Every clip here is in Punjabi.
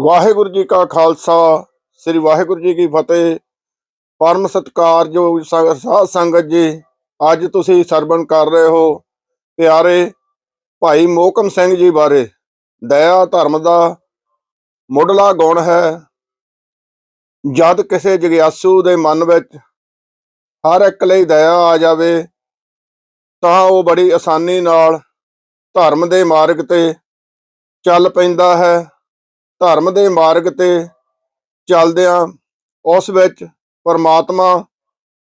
ਵਾਹਿਗੁਰੂ ਜੀ ਕਾ ਖਾਲਸਾ, ਸ੍ਰੀ ਵਾਹਿਗੁਰੂ ਜੀ ਕੀ ਫਤਿਹ। ਪਰਮ ਸਤਿਕਾਰਯੋਗ ਸਾਧ ਸੰਗਤ ਜੀ, ਅੱਜ ਤੁਸੀਂ ਸਰਵਣ ਕਰ ਰਹੇ ਹੋ। ਪਿਆਰੇ ਭਾਈ ਮੋਕਮ ਸਿੰਘ ਜੀ ਬਾਰੇ, ਦਇਆ ਧਰਮ ਦਾ ਮੁੱਢਲਾ ਗੁਣ ਹੈ। ਜਦ ਕਿਸੇ ਜਗਿਆਸੂ ਦੇ ਮਨ ਵਿੱਚ ਹਰ ਇੱਕ ਲਈ ਦਇਆ ਆ ਜਾਵੇ, ਤਾਂ ਉਹ ਬੜੀ ਆਸਾਨੀ ਨਾਲ ਧਰਮ ਦੇ ਮਾਰਗ ਤੇ ਚੱਲ ਪੈਂਦਾ ਹੈ। ਧਰਮ ਦੇ ਮਾਰਗ ਤੇ ਚੱਲਦਿਆਂ ਉਸ ਵਿੱਚ ਪਰਮਾਤਮਾ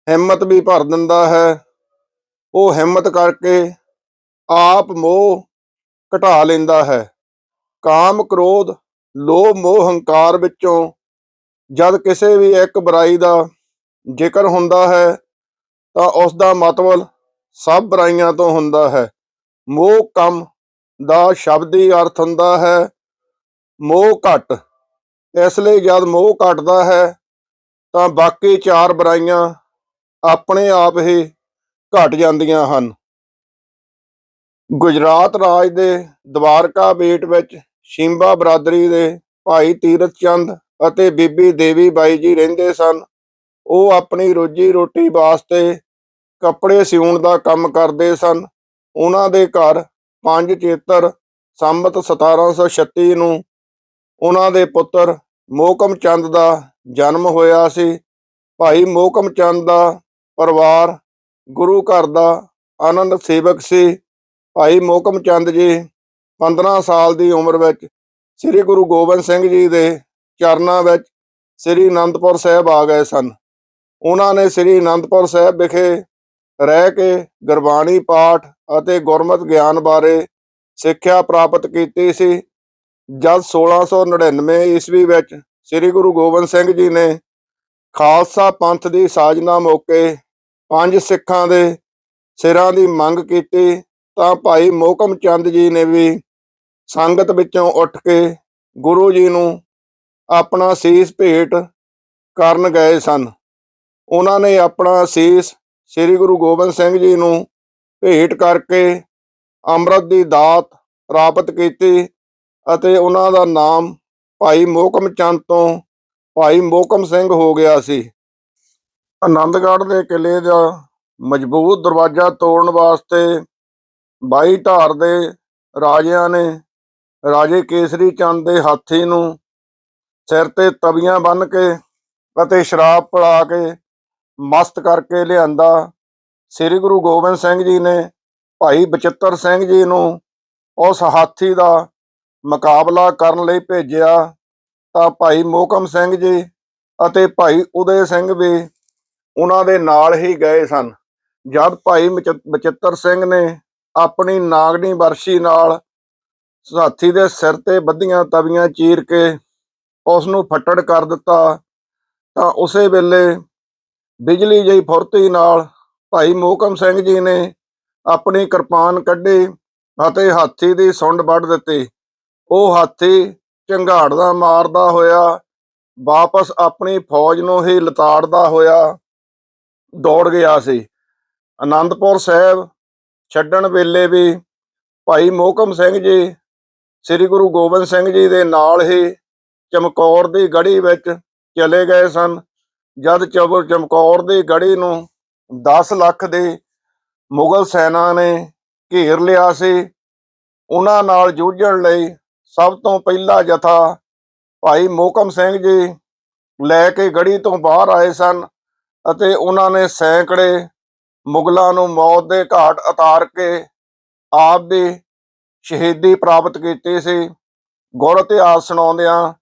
ਹਿੰਮਤ ਵੀ ਭਰ ਦਿੰਦਾ ਹੈ। ਉਹ ਹਿੰਮਤ ਕਰਕੇ ਆਪ ਮੋਹ ਘਟਾ ਲੈਂਦਾ ਹੈ। ਕਾਮ ਕ੍ਰੋਧ, ਲੋਭ, ਮੋਹ, ਹੰਕਾਰ ਵਿੱਚੋਂ ਜਦ ਕਿਸੇ ਵੀ ਇੱਕ ਬੁਰਾਈ ਦਾ ਜ਼ਿਕਰ ਹੁੰਦਾ ਹੈ, ਤਾਂ ਉਸ ਦਾ ਮਤਲਬ ਸਭ ਬੁਰਾਈਆਂ ਤੋਂ ਹੁੰਦਾ ਹੈ। ਮੋਹ ਕੰਮ ਦਾ ਸ਼ਬਦੀ ਅਰਥ ਹੁੰਦਾ ਹੈ। ਮੋਹ ਘਟ। ਇਸ ਲਈ ਜਦ ਮੋਹ ਘਟਦਾ ਹੈ, ਤਾਂ ਬਾਕੀ ਚਾਰ ਬੁਰਾਈਆਂ ਆਪਣੇ ਆਪ ਹੀ ਘਟ ਜਾਂਦੀਆਂ ਹਨ। ਗੁਜਰਾਤ ਰਾਜ ਦੇ ਦਵਾਰਕਾ ਬੇਟ ਵਿੱਚ ਸ਼ਿੰਬਾ ਬਰਾਦਰੀ ਦੇ ਭਾਈ ਤੀਰਥ ਚੰਦ ਅਤੇ ਬੀਬੀ ਦੇਵੀ ਬਾਈ ਜੀ ਰਹਿੰਦੇ ਸਨ। ਉਹ ਆਪਣੀ ਰੋਜੀ ਰੋਟੀ ਵਾਸਤੇ ਕੱਪੜੇ ਸਿਉਣ ਦਾ ਕੰਮ ਕਰਦੇ ਸਨ। ਉਹਨਾਂ ਦੇ ਘਰ ਪੰਜ ਚੇਤਰ ਸੰਮਤ 1736 ਨੂੰ ਉਹਨਾਂ ਦੇ ਪੁੱਤਰ ਮੋਹਕਮ ਚੰਦ ਦਾ ਜਨਮ ਹੋਇਆ ਸੀ। ਭਾਈ ਮੋਹਕਮ ਚੰਦ ਦਾ ਪਰਿਵਾਰ ਗੁਰੂ ਘਰ ਦਾ ਆਨੰਦ ਸੇਵਕ ਸੀ। ਭਾਈ ਮੋਹਕਮ ਚੰਦ ਜੀ 15 ਸਾਲ ਦੀ ਉਮਰ ਵਿੱਚ ਸ੍ਰੀ ਗੁਰੂ ਗੋਬਿੰਦ ਸਿੰਘ ਜੀ ਦੇ ਚਰਨਾਂ ਵਿੱਚ ਸ੍ਰੀ ਅਨੰਦਪੁਰ ਸਾਹਿਬ ਆ ਗਏ ਸਨ। ਉਹਨਾਂ ਨੇ ਸ੍ਰੀ ਅਨੰਦਪੁਰ ਸਾਹਿਬ ਵਿਖੇ ਰਹਿ ਕੇ ਗੁਰਬਾਣੀ ਪਾਠ ਅਤੇ ਗੁਰਮਤਿ ਗਿਆਨ ਬਾਰੇ ਸਿੱਖਿਆ ਪ੍ਰਾਪਤ ਕੀਤੀ ਸੀ। ਜਦ 1699 ਈਸਵੀ ਵਿੱਚ ਸ੍ਰੀ ਗੁਰੂ ਗੋਬਿੰਦ ਸਿੰਘ ਜੀ ਨੇ ਖਾਲਸਾ ਪੰਥ ਦੀ ਸਾਜਨਾ ਮੌਕੇ ਪੰਜ ਸਿੱਖਾਂ ਦੇ ਸਿਰਾਂ ਦੀ ਮੰਗ ਕੀਤੀ, ਤਾਂ ਭਾਈ ਮੋਹਕਮ ਚੰਦ ਜੀ ਨੇ ਵੀ ਸੰਗਤ ਵਿੱਚੋਂ ਉੱਠ ਕੇ ਗੁਰੂ ਜੀ ਨੂੰ ਆਪਣਾ ਸੀਸ ਭੇਟ ਕਰਨ ਗਏ ਸਨ। ਉਹਨਾਂ ਨੇ ਆਪਣਾ ਸੀਸ ਸ੍ਰੀ ਗੁਰੂ ਗੋਬਿੰਦ ਸਿੰਘ ਜੀ ਨੂੰ ਭੇਟ ਕਰਕੇ ਅੰਮ੍ਰਿਤ ਦੀ ਦਾਤ ਪ੍ਰਾਪਤ ਕੀਤੀ ਅਤੇ ਉਹਨਾਂ ਦਾ ਨਾਮ ਭਾਈ ਮੋਹਕਮ ਚੰਦ ਤੋਂ ਭਾਈ ਮੋਹਕਮ ਸਿੰਘ ਹੋ ਗਿਆ ਸੀ। ਆਨੰਦਗੜ੍ਹ ਦੇ ਕਿਲੇ ਦਾ ਮਜ਼ਬੂਤ ਦਰਵਾਜ਼ਾ ਤੋੜਨ ਵਾਸਤੇ ਬਾਈ ਧਾਰ ਦੇ ਰਾਜਿਆਂ ਨੇ ਰਾਜੇ ਕੇਸਰੀ ਚੰਦ ਦੇ ਹਾਥੀ ਨੂੰ ਸਿਰ ਤੇ ਤਵੀਆਂ ਬੰਨ੍ਹ ਕੇ ਅਤੇ ਸ਼ਰਾਬ ਪਿਲਾ ਕੇ ਮਸਤ ਕਰਕੇ ਲਿਆਂਦਾ। ਸ੍ਰੀ ਗੁਰੂ ਗੋਬਿੰਦ ਸਿੰਘ ਜੀ ਨੇ ਭਾਈ ਬਚਿੱਤਰ ਸਿੰਘ ਜੀ ਨੂੰ ਉਸ ਹਾਥੀ ਦਾ ਮੁਕਾਬਲਾ ਕਰਨ ਲਈ ਭੇਜਿਆ ਤਾਂ ਭਾਈ ਮੋਕਮ ਸਿੰਘ ਜੀ ਅਤੇ ਭਾਈ ਉਦੈ ਸਿੰਘ ਵੀ ਉਹਨਾਂ ਦੇ ਨਾਲ ਹੀ ਗਏ ਸਨ। ਜਦ ਭਾਈ ਬਚ- ਬਚਿੱਤਰ ਸਿੰਘ ਨੇ ਆਪਣੀ ਨਾਗਣੀ ਵਰਸ਼ੀ ਨਾਲ ਹਾਥੀ ਦੇ ਸਿਰ ਤੇ ਬੱਧੀਆਂ ਤਵੀਆਂ ਚੀਰ ਕੇ ਉਸ ਨੂੰ ਫੱਟੜ ਕਰ ਦਿੱਤਾ ਤਾਂ ਉਸੇ ਵੇਲੇ ਬਿਜਲੀ ਜਿਹੀ ਫੁਰਤੀ ਨਾਲ ਭਾਈ ਮੋਕਮ ਸਿੰਘ ਜੀ ਨੇ ਆਪਣੀ ਕਿਰਪਾਨ ਕੱਢੀ ਅਤੇ ਹਾਥੀ ਦੀ ਸੁੰਡ ਵੱਢ ਦਿੱਤੀ। ਉਹ ਹਾਥੀ ਝੰਗਾੜਦਾ, ਮਾਰਦਾ ਹੋਇਆ, ਵਾਪਸ ਆਪਣੀ ਫੌਜ ਨੂੰ ਹੀ ਲਤਾੜਦਾ ਹੋਇਆ ਦੌੜ ਗਿਆ ਸੀ। ਆਨੰਦਪੁਰ ਸਾਹਿਬ ਛੱਡਣ ਵੇਲੇ ਵੀ ਭਾਈ ਮੋਹਕਮ ਸਿੰਘ ਜੀ, ਸ੍ਰੀ ਗੁਰੂ ਗੋਬਿੰਦ ਸਿੰਘ ਜੀ ਦੇ ਨਾਲ ਹੀ ਚਮਕੌਰ ਦੀ ਗੜੀ ਵਿੱਚ ਚਲੇ ਗਏ ਸਨ। ਜਦ ਚਬਰ ਚਮਕੌਰ ਦੀ ਗੜੀ ਨੂੰ 10 ਲੱਖ ਦੀ ਮੁਗਲ ਸੈਨਾ ਨੇ ਘੇਰ ਲਿਆ ਸੀ, ਉਹਨਾਂ ਨਾਲ ਜੂਝਣ ਲਈ ਸਭ ਤੋਂ ਪਹਿਲਾ ਜਥਾ ਭਾਈ ਮੋਕਮ ਸਿੰਘ ਜੀ ਲੈ ਕੇ ਗੜੀ ਤੋਂ ਬਾਹਰ ਆਏ ਸਨ ਅਤੇ ਉਹਨਾਂ ਨੇ ਸੈਂਕੜੇ ਮੁਗਲਾਂ ਨੂੰ ਮੌਤ ਦੇ ਘਾਟ ਉਤਾਰ ਕੇ ਆਪ ਵੀ ਸ਼ਹੀਦੀ ਪ੍ਰਾਪਤ ਕੀਤੀ ਸੀ। ਗੁਰ ਇਤਿਹਾਸ ਸੁਣਾਉਂਦਿਆਂ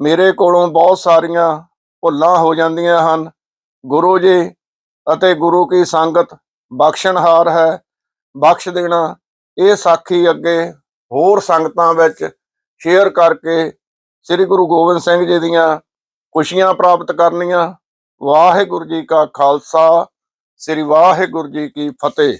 ਮੇਰੇ ਕੋਲੋਂ ਬਹੁਤ ਸਾਰੀਆਂ ਭੁੱਲਾਂ ਹੋ ਜਾਂਦੀਆਂ ਹਨ। ਗੁਰੂ ਜੀ ਅਤੇ ਗੁਰੂ ਕੀ ਸੰਗਤ ਬਖਸ਼ਣਹਾਰ ਹੈ। ਬਖਸ਼ ਦੇਣਾ ਇਹ ਸਾਖੀ ਅੱਗੇ ਹੋਰ ਸੰਗਤਾਂ ਵਿੱਚ ਸ਼ੇਅਰ ਕਰਕੇ ਸ੍ਰੀ ਗੁਰੂ ਗੋਬਿੰਦ ਸਿੰਘ ਜੀ ਦੀਆਂ ਖੁਸ਼ੀਆਂ ਪ੍ਰਾਪਤ ਕਰਨੀਆਂ। ਵਾਹਿਗੁਰੂ ਜੀ ਕਾ ਖਾਲਸਾ, ਸ੍ਰੀ ਵਾਹਿਗੁਰੂ ਜੀ ਕੀ ਫਤਿਹ।